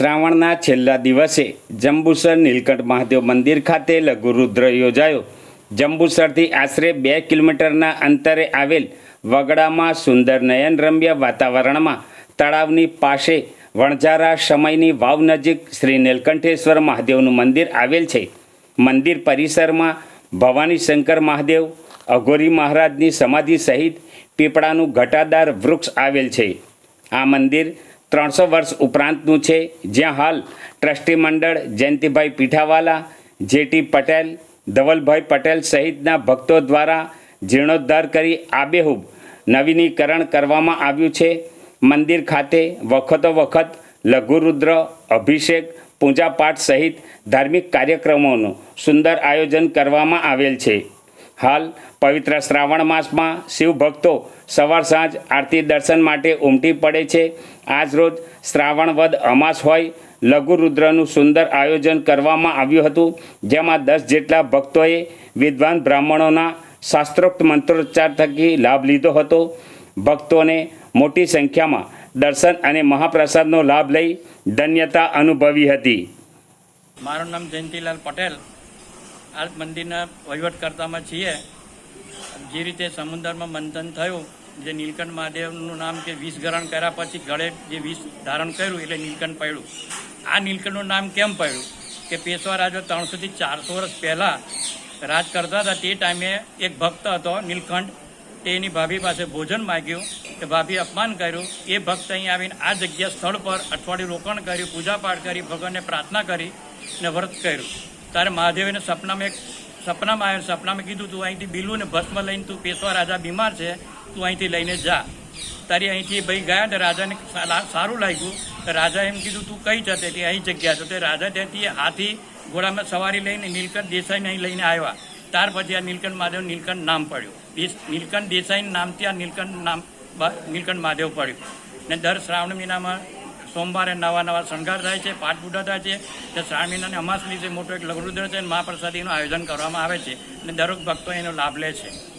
શ્રાવણના છેલ્લા દિવસે જંબુસર નીલકંઠ મહાદેવ મંદિર ખાતે લઘુરુદ્ર યોજાયો. જંબુસરથી આશરે બે કિલોમીટરના અંતરે આવેલ વગડામાં સુંદર નયનરમ્ય વાતાવરણમાં તળાવની પાસે વણઝારા સમયની વાવ નજીક શ્રી નીલકંઠેશ્વર મહાદેવનું મંદિર આવેલ છે. મંદિર પરિસરમાં ભવાની શંકર મહાદેવ, અઘોરી મહારાજની સમાધિ સહિત પીપળાનું ઘટાદાર વૃક્ષ આવેલ છે. આ મંદિર ત્રણસો વર્ષ ઉપરાંતનું છે. જ્યાં હાલ ટ્રસ્ટી મંડળ જયંતિભાઈ પીઠાવાલા, જેટી પટેલ, ધવલભાઈ પટેલ સહિતના ભક્તો દ્વારા જીર્ણોદ્ધાર કરી આબેહૂબ નવીનીકરણ કરવામાં આવ્યું છે. મંદિર ખાતે વખતો વખત લઘુરુદ્ર અભિષેક, પૂજાપાઠ સહિત ધાર્મિક કાર્યક્રમોનું સુંદર આયોજન કરવામાં આવેલ છે. હાલ પવિત્ર શ્રાવણ માસમાં શિવ ભક્તો સવાર સાંજ આરતી દર્શન માટે ઉમટી પડે છે. આજ રોજ શ્રાવણ વદ અમાસ હોય લઘુરુદ્રનું સુંદર આયોજન કરવામાં આવ્યું હતું, જેમાં દસ જેટલા ભક્તોએ વિદ્વાન બ્રાહ્મણોના શાસ્ત્રોક્ત મંત્રોચ્ચાર થકી લાભ લીધો હતો. ભક્તોને મોટી સંખ્યામાં દર્શન અને મહાપ્રસાદનો લાભ લઈ ધન્યતા અનુભવી હતી. મારું નામ જયંતિલાલ પટેલ. આ મંદિરના વહીવટકર્તામાં છીએ. જે રીતે સમુદ્રમાં મંથન થયું, જે નીલકંઠ મહાદેવનું નામ કે વિષ ગ્રહણ કર્યા પછી ગળે જે વિષ ધારણ કર્યું એટલે નીલકંઠ પડ્યું. આ નીલકંઠનું નામ કેમ પડ્યું? કે પેશવા રાજો ત્રણસોથી ચારસો વર્ષ પહેલાં રાજ કરતા હતા, તે ટાઈમે એક ભક્ત હતો નીલકંઠ. તે એની ભાભી પાસે ભોજન માગ્યું કે ભાભી અપમાન કર્યું. એ ભક્ત અહીં આવીને આ જગ્યા સ્થળ પર અઠવાડિયું રોકાણ કર્યું, પૂજાપાઠ કરી, ભગવાનને પ્રાર્થના કરી ને વ્રત કર્યું. ત્યારે મહાદેવને સપનામાં એક સપનામાં આવ્યો સપનામાં કીધું, તું અહીંથી બિલુને ભસ્મ લઈને તું પેશવા રાજા બીમાર છે, તું અહીંથી લઈને જા. તારી અહીંથી ભાઈ ગયા ને રાજાને સારું લાગ્યું. તો રાજા એમ કીધું, તું કઈ જતે? તે અહીં જગ્યા છે. તો રાજા ત્યાંથી હાથી ઘોડામાં સવારી લઈને નીલકંઠ દેસાઈને અહીં લઈને આવ્યા. ત્યાર પછી આ નીલકંઠ મહાદેવ નીલકંઠ નામ પડ્યું. નીલકંઠ દેસાઈ નામથી આ નીલકંઠ નામ નીલકંઠ મહાદેવ પડ્યું. ને દર શ્રાવણ મહિનામાં સોમવારે નવા નવા શણગાર થાય છે, પાઠ પૂજા થાય છે. તે શ્રાવણ મહિનાની અમાસ વિશે મોટો એક લઘુરુદ્ર છે અને મહાપ્રસાદીનું આયોજન કરવામાં આવે છે. અને દરેક ભક્તો એનો લાભ લે છે.